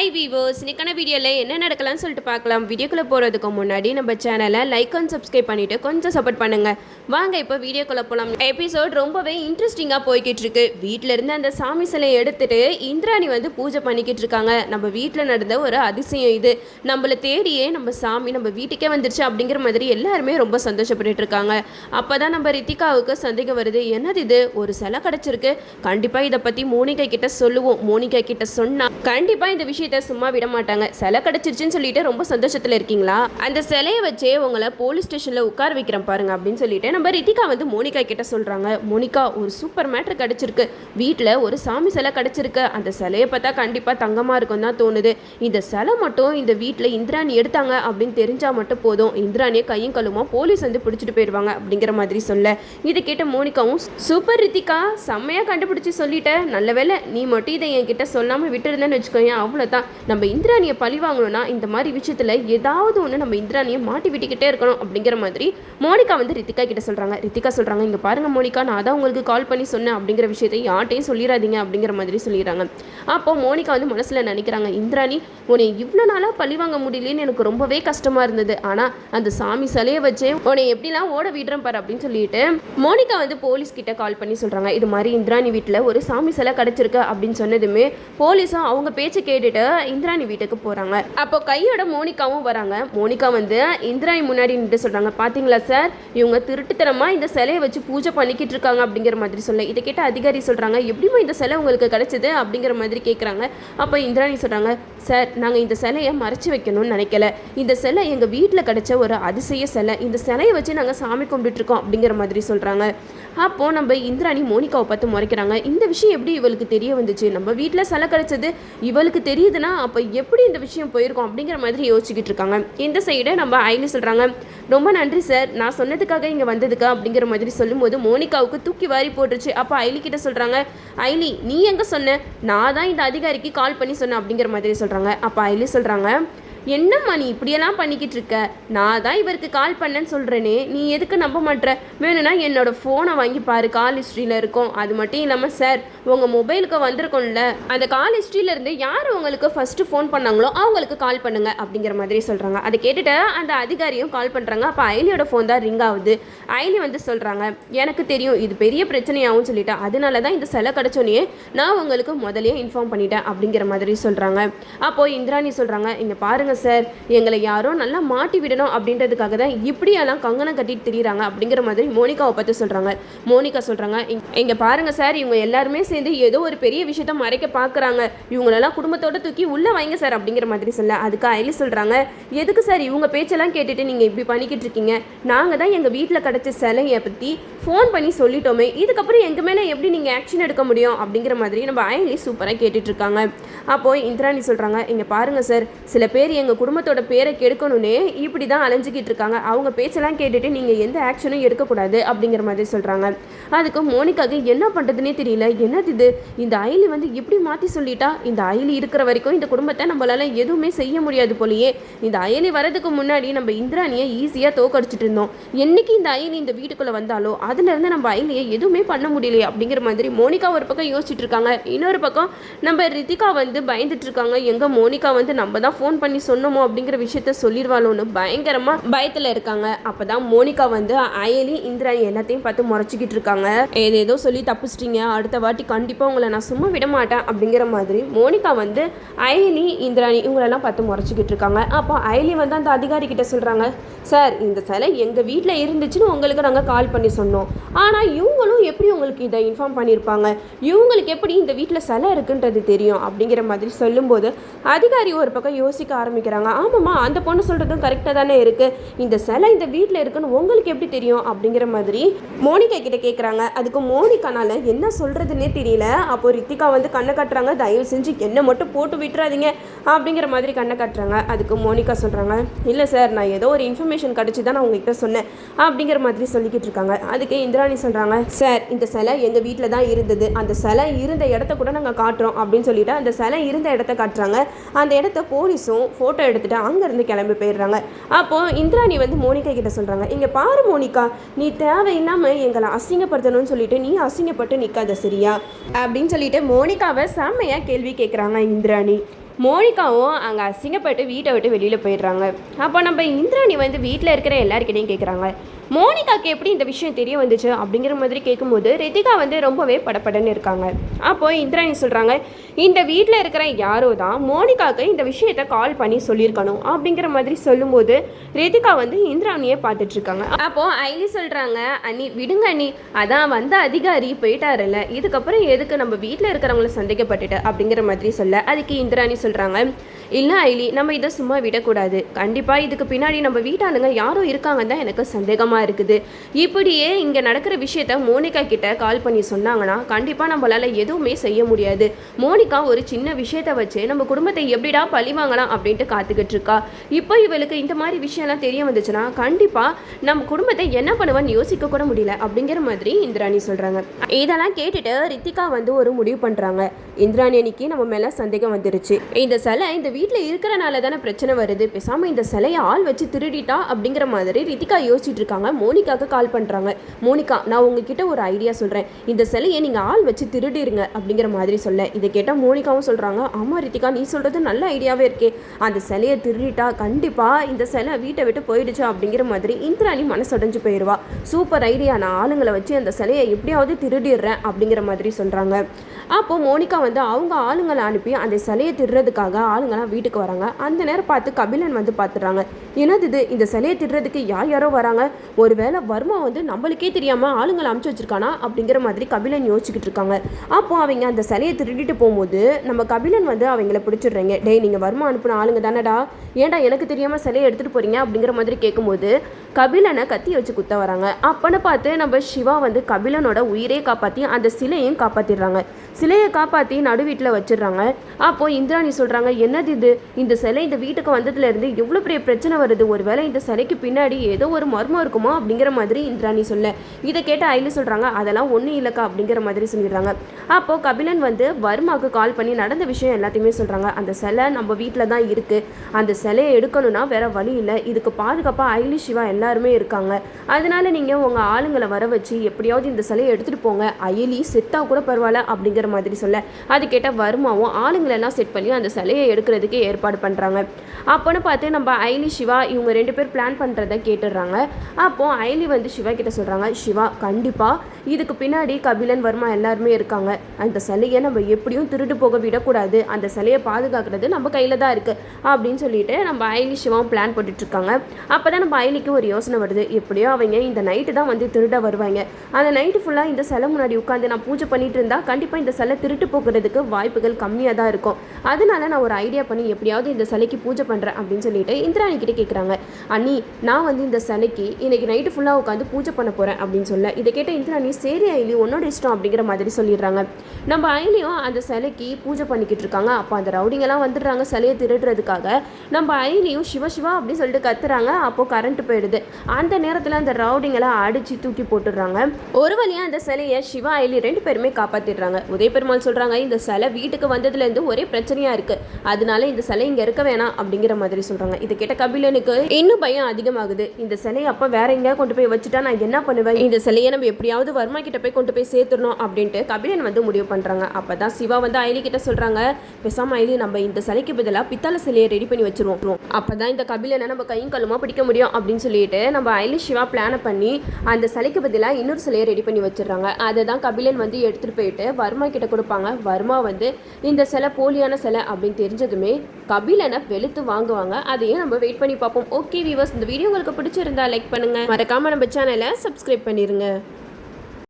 Hi வீவோஸ் இன்னைக்கான வீடியோவில் என்ன நடக்கலாம்னு சொல்லிட்டு பார்க்கலாம். வீடியோக்குள்ளே போகிறதுக்கு முன்னாடி நம்ம சேனலை லைக் அண்ட் சப்ஸ்கிரைப் பண்ணிவிட்டு கொஞ்சம் சப்போர்ட் பண்ணுங்கள் வாங்க இப்போ வீடியோக்குள்ளே போகலாம் எபிசோட் ரொம்பவே இன்ட்ரெஸ்டிங்காக போய்கிட்டு இருக்கு. வீட்டிலேருந்து அந்த சாமி சிலையை எடுத்துட்டு இந்திராணி வந்து பூஜை பண்ணிக்கிட்டு இருக்காங்க. நம்ம வீட்டில் நடந்த ஒரு அதிசயம் இது. நம்மளை தேடியே நம்ம சாமி நம்ம வீட்டுக்கே வந்துருச்சு அப்படிங்கிற மாதிரி எல்லாருமே ரொம்ப சந்தோஷப்பட்டு இருக்காங்க. அப்போ தான் நம்ம ரித்திகாவுக்கு சந்தேகம் வருது. என்னது இது? ஒரு சிலை கிடச்சிருக்கு. கண்டிப்பாக இதை பற்றி மோனிகா கிட்ட சொல்லுவோம். மோனிகா கிட்ட சொன்னால் கண்டிப்பாக இந்த விஷயம் கிட்ட சும்மா விட மாட்டாங்க. சிலை கிடச்சிருச்சுன்னு சொல்லிட்டு ரொம்ப சந்தோஷத்தில் இருக்கீங்களா? அந்த சிலையை வச்சே உங்களை போலீஸ் ஸ்டேஷனில் உட்கார வைக்கிறேன் பாருங்க அப்படின்னு சொல்லிட்டு நம்ம ரித்திகா வந்து மோனிகா கிட்ட சொல்கிறாங்க மோனிகா ஒரு சூப்பர் மேட்ரு கிடச்சிருக்கு. வீட்டில் ஒரு சாமி சிலை கிடச்சிருக்கு. அந்த சிலையை பார்த்தா கண்டிப்பாக தங்கமாக இருக்கும் தான் தோணுது. இந்த சிலை மட்டும் இந்த வீட்டில் இந்திராணி எடுத்தாங்க அப்படின்னு தெரிஞ்சால் மட்டும் போதும். இந்திராணியை கையும் கழுவுமா போலீஸ் வந்து பிடிச்சிட்டு போயிடுவாங்க அப்படிங்கிற மாதிரி சொல்ல. இதை கேட்ட மோனிகாவும் சூப்பர் ரித்திகா செம்மையாக கண்டுபிடிச்சி சொல்லிட்ட. நல்ல வேளை நீ மட்டும் இதை என்கிட்ட சொல்லாமல் விட்டுருந்தேன்னு வச்சுக்கோங்க அவ்வளோதான் நம்ம இந்திராணியை பழி வாங்கணும்னா இந்த மாதிரி விஷயத்தில் ஏதாவது ஒன்று நம்ம இந்திராணியை மாட்டி விட்டுக்கிட்டே இருக்கணும் அப்படிங்கிற மாதிரி மோனிகா வந்து ரித்திகா கிட்ட சொல்கிறாங்க ரித்திகா சொல்கிறாங்க இங்கே பாருங்கள் மோனிகா நான் தான் உங்களுக்கு கால் பண்ணி சொன்னேன் அப்படிங்கிற விஷயத்தை யார்ட்டையும் சொல்லிடாதீங்க அப்படிங்கிற மாதிரி சொல்லிடுறாங்க அப்போ மோனிகா வந்து மனசில் நினைக்கிறாங்க இந்திராணி உன்னை இவ்வளோ நாளாக பழி வாங்க முடியலன்னு எனக்கு ரொம்பவே கஷ்டமாக இருந்தது. ஆனால் அந்த சாமி சிலையை வச்சே உன்னை எப்படிலாம் ஓட விடுறேன் பாரு அப்படின்னு சொல்லிட்டு மோனிகா வந்து போலீஸ் கிட்ட கால் பண்ணி சொல்கிறாங்க இது மாதிரி இந்திராணி வீட்டில் ஒரு சாமி சிலை கிடச்சிருக்கு அப்படின்னு சொன்னதுமே போலீஸும் அவங்க பேச்சை கேட்டுட்டு இந்திராணி வீட்டுக்கு போகிறாங்க அப்போ கையோட மோனிகாவும் வராங்க. மோனிகா வந்து இந்திராணி முன்னாடி நின்று சொல்கிறாங்க பார்த்தீங்களா சார் இவங்க திருட்டுத்தனமாக இந்த சிலையை வச்சு பூஜை பண்ணிக்கிட்டு இருக்காங்க அப்படிங்கிற மாதிரி சொல்ல இதை கேட்ட அதிகாரி சொல்கிறாங்க எப்படிமா இந்த சிலை உங்களுக்கு கிடைச்சது? அப்படிங்கிற மாதிரி கேட்குறாங்க அப்போ இந்திராணி சொல்கிறாங்க சார் நாங்கள் இந்த சிலையை மறைச்சி வைக்கணும்னு நினைக்கல. இந்த சிலை எங்கள் வீட்டில் கிடைச்ச ஒரு அதிசய சிலை. இந்த சிலையை வச்சு நாங்கள் சாமி கும்பிட்டுருக்கோம் அப்படிங்கிற மாதிரி சொல்கிறாங்க அப்போது நம்ம இந்திராணி மோனிகாவை பார்த்து முறைக்கிறாங்க. இந்த விஷயம் எப்படி இவளுக்கு தெரிய வந்துச்சு? நம்ம வீட்டில் சிலை கிடைச்சது இவளுக்கு புரியுதுன்னா அப்போ எப்படி இந்த விஷயம் போயிருக்கோம் அப்படிங்கிற மாதிரி யோசிச்சுக்கிட்டு இருக்காங்க. இந்த சைடை நம்ம ஐலி சொல்கிறாங்க ரொம்ப நன்றி சார் நான் சொன்னதுக்காக இங்கே வந்ததுக்கு அப்படிங்கிற மாதிரி சொல்லும்போது மோனிகாவுக்கு தூக்கி வாரி போட்டுருச்சு. அப்போ ஐலி கிட்ட சொல்கிறாங்க ஐலி நீ எங்கே சொன்ன? நான் தான் இந்த அதிகாரிக்கு கால் பண்ணி சொன்னேன் அப்படிங்கிற மாதிரி சொல்கிறாங்க அப்போ ஐலி சொல்கிறாங்க என்னம்மா நீ இப்படியெல்லாம் பண்ணிக்கிட்டு இருக்க? நான் தான் இவருக்கு கால் பண்ணேன்னு சொல்கிறேனே நீ எதுக்கு நம்ப மாட்டேற வேணும்னா என்னோட ஃபோனை வாங்கி பாரு. கால் ஹிஸ்ட்ரியில் இருக்கும். அது மட்டும் இல்லாமல் சார் உங்கள் மொபைலுக்கு வந்திருக்கும்ல. அந்த கால் ஹிஸ்ட்ரியிலேருந்து யார் உங்களுக்கு ஃபஸ்ட்டு ஃபோன் பண்ணாங்களோ அவங்களுக்கு கால் பண்ணுங்கள் அப்படிங்கிற மாதிரி சொல்கிறாங்க அதை கேட்டுட்டு அந்த அதிகாரியும் கால் பண்ணுறாங்க அப்போ ஐலியோட ஃபோன் தான் ரிங் ஆகுது. ஐலி வந்து சொல்கிறாங்க எனக்கு தெரியும் இது பெரிய பிரச்சனையாகவும் சொல்லிட்டா. அதனால தான் இந்த சிலை கிடச்சோன்னே நான் உங்களுக்கு முதலே இன்ஃபார்ம் பண்ணிட்டேன் அப்படிங்கிற மாதிரி சொல்கிறாங்க அப்போது இந்திராணி சொல்கிறாங்க இங்கே பாருங்க சார். எங்களை யாரோ நல்லா மாட்டி விடணும் அப்படின்றதுக்காக தான் இப்படியெல்லாம் கங்கணம் கட்டிட்டு திரியிறாங்க அப்படிங்கிற மாதிரி மோனிகாவை பற்றி சொல்கிறாங்க மோனிகா சொல்கிறாங்க இங்கே பாருங்க சார். இவங்க எல்லாருமே சேர்ந்து ஏதோ ஒரு பெரிய விஷயத்த மறைக்க பார்க்குறாங்க இவங்களெல்லாம் குடும்பத்தோட தூக்கி உள்ளே வைங்க சார். அப்படிங்கிற மாதிரி சொல்ல அதுக்கு அயலி சொல்கிறாங்க எதுக்கு சார்? இவங்க பேச்செல்லாம் கேட்டுட்டு நீங்கள் இப்படி பண்ணிக்கிட்டு இருக்கீங்க? நாங்கள் தான் எங்கள் வீட்டில் கிடச்ச சிலையை பற்றி ஃபோன் பண்ணி சொல்லிட்டோமே. இதுக்கப்புறம் எங்கள் மேலே எப்படி நீங்கள் ஆக்ஷன் எடுக்க முடியும்? அப்படிங்கிற மாதிரி நம்ம அயலி சூப்பராக கேட்டுட்டு இருக்காங்க. அப்போது இந்திராணி சொல்கிறாங்க இங்கே பாருங்கள் சார். சில பேர் எங்கள் குடும்பத்தோட பேரை கெடுக்கணும்னே இப்படி தான் அலைஞ்சிக்கிட்டு இருக்காங்க. அவங்க பேச்செல்லாம் கேட்டுட்டு நீங்கள் எந்த ஆக்ஷனும் எடுக்கக்கூடாது அப்படிங்கிற மாதிரி சொல்கிறாங்க அதுக்கு மோனிகாக்கு என்ன பண்ணுறதுனே தெரியல. என்னது இது? இந்த அயலி வந்து இப்படி மாற்றி சொல்லிட்டா? இந்த அயலி இருக்கிற வரைக்கும் இந்த குடும்பத்தை நம்மளால எதுவுமே செய்ய முடியாது போலயே. இந்த அயலி வரதுக்கு முன்னாடி நம்ம இந்திராணியை ஈஸியாக தோக்கடிச்சிட்டு இருந்தோம். என்னைக்கு இந்த அயலி இந்த வீட்டுக்குள்ளே வந்தாலோ அதுலேருந்து நம்ம அயலியை எதுவுமே பண்ண முடியலையே அப்படிங்கிற மாதிரி மோனிகா ஒரு பக்கம் யோசிச்சுட்டு இருக்காங்க. இன்னொரு பக்கம் நம்ம ரித்திகா வந்து பயந்துட்டு இருக்காங்க. எங்க மோனிகா வந்து நம்ம தான் ஃபோன் பண்ணி சொன்னோமோ அப்படிங்கிற விஷயத்த சொல்லிடுவாளோன்னு பயங்கரமா பயத்துல இருக்காங்க. அப்பதான் மோனிகா வந்து அயலி இந்திராணி எல்லாத்தையும் பார்த்து முறைச்சிக்கிட்டு இருக்காங்க. ஏதேதோ சொல்லி தப்பிச்சிட்டீங்க. அடுத்த வாட்டி கண்டிப்பா உங்களை நான் சும்மா விட மாட்டேன் அப்படிங்கிற மாதிரி மோனிகா வந்து அயலி இந்திராணி இவங்களெல்லாம் பார்த்து முறைச்சிக்கிட்டு இருக்காங்க. அப்போ அயலி வந்து அந்த அதிகாரி கிட்ட சொல்றாங்க சார் இந்த சிலை எங்க வீட்டில் இருந்துச்சுன்னு உங்களுக்கு நாங்கள் கால் பண்ணி சொன்னோம். ஆனால் இவங்களும் எப்படி உங்களுக்கு இதை இன்ஃபார்ம் பண்ணியிருப்பாங்க? இவங்களுக்கு எப்படி இந்த வீட்டில் சிலை இருக்குன்றது தெரியும்? அப்படிங்கிற மாதிரி சொல்லும்போது அதிகாரி ஒரு பக்கம் யோசிக்க ஆரம்பிக்கிறாங்க. ஆமாம்மா அந்த பொண்ணு சொல்கிறதும் கரெக்டாக தானே இருக்குது இந்த சிலை இந்த வீட்டில் இருக்குன்னு உங்களுக்கு எப்படி தெரியும்? அப்படிங்கிற மாதிரி மோனிகா கிட்ட கேட்குறாங்க அதுக்கு மோனிகானால என்ன சொல்கிறதுனே தெரியல. அப்போது ரித்திகா வந்து கண்ணை கட்டுறாங்க. தயவு செஞ்சு என்னை மட்டும் போட்டு விட்டுறாதீங்க அப்படிங்கிற மாதிரி கண்ணை கட்டுறாங்க. அதுக்கு மோனிகா சொல்கிறாங்க இல்லை சார் நான் ஏதோ ஒரு இன்ஃபர்மேஷன் கிடச்சி தான் நான் உங்ககிட்ட சொன்னேன் அப்படிங்கிற மாதிரி சொல்லிக்கிட்டு இருக்காங்க. அதுக்கு இந்திராணி சொல்கிறாங்க சார் இந்த சிலை எங்கள் வீட்டில் தான் இருந்தது. அந்த சிலை இருந்த இடத்த கூட நாங்கள் காட்டுறோம் அப்படின்னு சொல்லிட்டு அந்த சிலை இருந்த இடத்த காட்டுறாங்க. அந்த இடத்த போலீஸும் ஃபோட்டோ எடுத்துட்டு அங்கேருந்து கிளம்பி போயிடுறாங்க. அப்போது இந்திராணி வந்து மோனிகா கிட்ட சொல்கிறாங்க இங்கே பாரு மோனிகா நீ தேவையில்லாமல் எங்களை அசிங்கப்படுத்தணும்னு சொல்லிட்டு நீ அசிங்கப்பட்டு நிற்காத சரியா? அப்படின்னு சொல்லிட்டு மோனிகாவை செம்மையாக கேள்வி கேட்குறாங்க இந்திராணி. மோனிகாவும் அங்கே அசிங்கப்பட்டு வீட்டை விட்டு வெளியில் போயிடுறாங்க. அப்போ நம்ம இந்திராணி வந்து வீட்டில் இருக்கிற எல்லாருக்கிட்டையும் கேட்குறாங்க மோனிகாக்கு எப்படி இந்த விஷயம் தெரிய வந்துச்சு அப்படிங்கிற மாதிரி கேட்கும்போது ரிதிகா வந்து ரொம்பவே படப்படன்னு இருக்காங்க. அப்போ இந்திராணி சொல்கிறாங்க இந்த வீட்டில் இருக்கிற யாரோ தான் மோனிகாக்கு இந்த விஷயத்த கால் பண்ணி சொல்லியிருக்கணும். அப்படிங்கிற மாதிரி சொல்லும்போது ரிதிகா வந்து இந்திராணியை பார்த்துட்டு இருக்காங்க. அப்போ ஐலி சொல்கிறாங்க அண்ணி விடுங்க அண்ணி. அதான் வந்த அதிகாரி போயிட்டாருல்ல. இதுக்கப்புறம் எதுக்கு நம்ம வீட்டில் இருக்கிறவங்கள சந்தேகப்பட்டுட்டு? அப்படிங்கிற மாதிரி சொல்ல அதுக்கு இந்திராணி சொல்கிறாங்க இல்லை ஐலி நம்ம இதை சும்மா விடக்கூடாது. கண்டிப்பாக இதுக்கு பின்னாடி நம்ம வீட்டாளுங்க யாரும் இருக்காங்கன்னு தான் எனக்கு சந்தேகமாக இருக்குது. இப்படியே இங்கே நடக்கிற விஷயத்த மோனிகா கிட்ட கால் பண்ணி சொன்னாங்கன்னா கண்டிப்பாக நம்மளால் எதுவுமே செய்ய முடியாது. மோனிகா ஒரு சின்ன விஷயத்தை வச்சு நம்ம குடும்பத்தை எப்படிடா பழி வாங்கலாம் அப்படின்ட்டு காத்துக்கிட்டு இருக்கா. இப்போ இவளுக்கு இந்த மாதிரி விஷயம்லாம் தெரிய வந்துச்சுன்னா கண்டிப்பாக நம்ம குடும்பத்தை என்ன பண்ணுவான்னு யோசிக்க கூட முடியல அப்படிங்கிற மாதிரி இந்திராணி சொல்கிறாங்க இதெல்லாம் கேட்டுட்டு ரித்திகா வந்து ஒரு முடிவு பண்ணுறாங்க இந்திராணி அன்னைக்கு நம்ம மேலே சந்தேகம் வந்துருச்சு. இந்த சிலை இந்த வீட்டில் இருக்கிறனால தானே பிரச்சனை வருது. பேசாமல் இந்த சிலையை ஆள் வச்சு திருடிட்டா அப்படிங்கிற மாதிரி ரித்திகா யோசிச்சுட்டு இருக்காங்க. மோனிகாக்கு கால் பண்ணுறாங்க மோனிகா நான் உங்ககிட்ட ஒரு ஐடியா சொல்கிறேன் இந்த சிலையை நீங்கள் ஆள் வச்சு திருடிருங்க அப்படிங்கிற மாதிரி சொல்ல. இதை கேட்டால் மோனிகாவும் சொல்கிறாங்க ஆமாம் ரித்திகா நீ சொல்கிறது நல்ல ஐடியாவே இருக்கே. அந்த சிலையை திருடிட்டா கண்டிப்பாக இந்த சிலை வீட்டை விட்டு போயிடுச்சு? அப்படிங்கிற மாதிரி இந்திராணி மனசடைஞ்சு போயிடுவா சூப்பர் ஐடியா நான் ஆளுங்களை வச்சு அந்த சிலையை எப்படியாவது திருடிடுறேன் அப்படிங்கிற மாதிரி சொல்கிறாங்க அப்போது மோனிகா வந்து அவங்க ஆளுங்களை அனுப்பி அந்த சிலையை திருடுறதுக்காக ஆளுங்களாம் வீட்டுக்கு வராங்க. அந்த நேரம் பார்த்து கபிலன் வந்து பார்த்துடுறாங்க என்னது இது? இந்த சிலையை திருடுறதுக்கு யார் யாரோ வராங்க? ஒருவேளை வர்மா வந்து நம்மளுக்கே தெரியாமல் ஆளுங்களை அமுச்சு வச்சிருக்கானா? அப்படிங்கிற மாதிரி கபிலன் யோசிச்சுக்கிட்டு இருக்காங்க. அப்போது அவங்க அந்த சிலையை திருடிட்டு போகும்போது நம்ம கபிலன் வந்து அவங்கள பிடிச்சிடுறீங்க. டேய் நீங்கள் வர்மா அனுப்பின ஆளுங்க தானடா? ஏன்டா எனக்கு தெரியாமல் சிலையை எடுத்துகிட்டு போகிறீங்க அப்படிங்கிற மாதிரி கேட்கும்போது கபிலனை கத்தி வச்சு குத்த வராங்க. அப்போன்னு பார்த்து நம்ம சிவா வந்து கபிலனோட உயிரே காப்பாற்றி அந்த சிலையும் காப்பாற்றிடுறாங்க சிலையை காப்பாற்றி நடு வீட்டில் வச்சிடுறாங்க. அப்போது இந்திராணி சொல்கிறாங்க என்னது இது? இந்த சிலை இந்த வீட்டுக்கு வந்ததுலேருந்து எவ்வளோ பெரிய பிரச்சனை வருது? ஒருவேளை இந்த சிலைக்கு பின்னாடி ஏதோ ஒரு மர்மம் இருக்குமோ? அப்படிங்கிற மாதிரி இந்திராணி சொல்ல. இதை கேட்ட ஐலு சொல்கிறாங்க அதெல்லாம் ஒன்றும் இல்லைக்கா அப்படிங்கிற மாதிரி சொல்லிடுறாங்க. அப்போது கபிலன் வந்து வர்மாவுக்கு கால் பண்ணி நடந்த விஷயம் எல்லாத்தையுமே சொல்கிறாங்க அந்த சிலை நம்ம வீட்டில் தான் இருக்குது அந்த சிலையை எடுக்கணும்னா வேற வழி இல்லை. இதுக்கு பாதுகாப்பாக ஐலி சிவா எல்லாருமே இருக்காங்க. அதனால நீங்கள் உங்கள் ஆளுங்களை வர வச்சு எப்படியாவது இந்த சிலையை எடுத்துகிட்டு போங்க. அயலி செத்தா கூட பரவாயில்ல அப்படிங்கிற மாதிரி சொல்ல. அது கேட்டால் வருமாவும் ஆளுங்களெல்லாம் செட் பண்ணி அந்த சிலையை எடுக்கிறதுக்கு ஏற்பாடு பண்ணுறாங்க அப்போன்னு பார்த்து நம்ம ஐலி சிவா இவங்க ரெண்டு பேர் பிளான் பண்ணுறத கேட்டுடுறாங்க. அப்போது ஐலி வந்து சிவா கிட்ட சொல்கிறாங்க சிவா கண்டிப்பாக இதுக்கு பின்னாடி கபிலன் வர்மா எல்லாருமே இருக்காங்க. அந்த சிலையை நம்ம எப்படியும் திருட்டு போக விடக்கூடாது. அந்த சிலையை பாதுகாக்கிறது நம்ம கையில் தான் இருக்குது அப்படின்னு சொல்லிட்டு நம்ம ஐலி சிவாவும் பிளான் போட்டுட்ருக்காங்க. அப்போ தான் நம்ம ஐலிக்கு ஒரு யோசனை வருது. எப்படியோ அவங்க இந்த நைட்டு தான் வந்து திருட வருவாங்க. அந்த நைட்டு ஃபுல்லாக இந்த சிலை முன்னாடி உட்காந்து நான் பூஜை பண்ணிட்டு இருந்தால் கண்டிப்பாக இந்த சிலை திருட்டு போகிறதுக்கு வாய்ப்புகள் கம்மியாக தான் இருக்கும். அதனால நான் ஒரு ஐடியா பண்ணி எப்படியாவது இந்த சிலைக்கு பூஜை பண்ணுறேன் அப்படின்னு சொல்லிட்டு இந்திராணி கிட்ட கேட்குறாங்க அண்ணி நான் வந்து இந்த சிலைக்கு இன்னைக்கு நைட்டு ஃபுல்லாக உட்காந்து பூஜை பண்ண போகிறேன் அப்படின்னு சொல்ல. இதை கேட்ட இந்திராணி சரி ஐலி உன்னோட இஷ்டம் அப்படிங்கிற மாதிரி சொல்லிடுறாங்க. நம்ம ஐலியும் அந்த சிலைக்கு பூஜை பண்ணிக்கிட்டு இருக்காங்க. அப்போ அந்த ரவுடிங்கெல்லாம் வந்துடுறாங்க சிலையை திருடுறதுக்காக. நம்ம ஐலியும் சிவ சிவா அப்படின்னு சொல்லிட்டு கத்துறாங்க. அப்போ கரண்ட் போயிடுது. அந்த நேரத்தில் அந்த ரவுடிங்கெல்லாம் அடித்து தூக்கி போட்டுடுறாங்க. ஒரு வழியாக அந்த சிலையை சிவா ஐலி ரெண்டு பேருமே காப்பாற்றிடுறாங்க உதய பெருமாள் சொல்கிறாங்க இந்த சிலை வீட்டுக்கு வந்ததுலேருந்து ஒரே பிரச்சனையாக இருக்குது அதனால இந்த சிலை இங்கே இருக்க வேணாம் அப்படிங்கிற மாதிரி சொல்கிறாங்க இதை கேட்ட கபிலனுக்கு இன்னும் பயம் அதிகமாகுது. இந்த சிலையை அப்போ வேற எங்கேயா கொண்டு போய் வச்சுட்டா நான் என்ன பண்ணுவேன்? இந்த சிலையை நம்ம எப்படியாவது வர்மா கிட்ட போய் கொண்டு போய் சேர்த்துடணும் அப்படின்ட்டு கபிலன் வந்து முடிவு பண்ணுறாங்க அப்போ தான் சிவா வந்து அயலி கிட்ட சொல்கிறாங்க பெசாம ஐலி நம்ம இந்த சிலைக்கு பதிலாக பித்தளை சிலையை ரெடி பண்ணி வச்சிருவோம். அப்போ தான் இந்த கபிலனை நம்ம கையும் கல்லுமா பிடிக்க முடியும்? அப்படின்னு சொல்லிட்டு நம்ம அயலி சிவா பிளானை பண்ணி அந்த சிலைக்கு பதிலாக இன்னொரு சிலையை ரெடி பண்ணி வச்சிடுறாங்க. அதை தான் கபிலன் வந்து எடுத்துகிட்டு போயிட்டு வர்மா கிட்ட கொடுப்பாங்க. வர்மா வந்து இந்த சிலை போலியான சிலை அப்படின்னு தெரிஞ்சதுமே கபிலனை வெளுத்து வாங்குவாங்க. அதையும் நம்ம வெயிட் பண்ணி பார்ப்போம். ஓகே வீவர்ஸ் இந்த வீடியோ உங்களுக்கு பிடிச்சிருந்தா லைக் பண்ணுங்க. மறக்காம நம்ம சேனலை சப்ஸ்கிரைப் பண்ணிருங்க.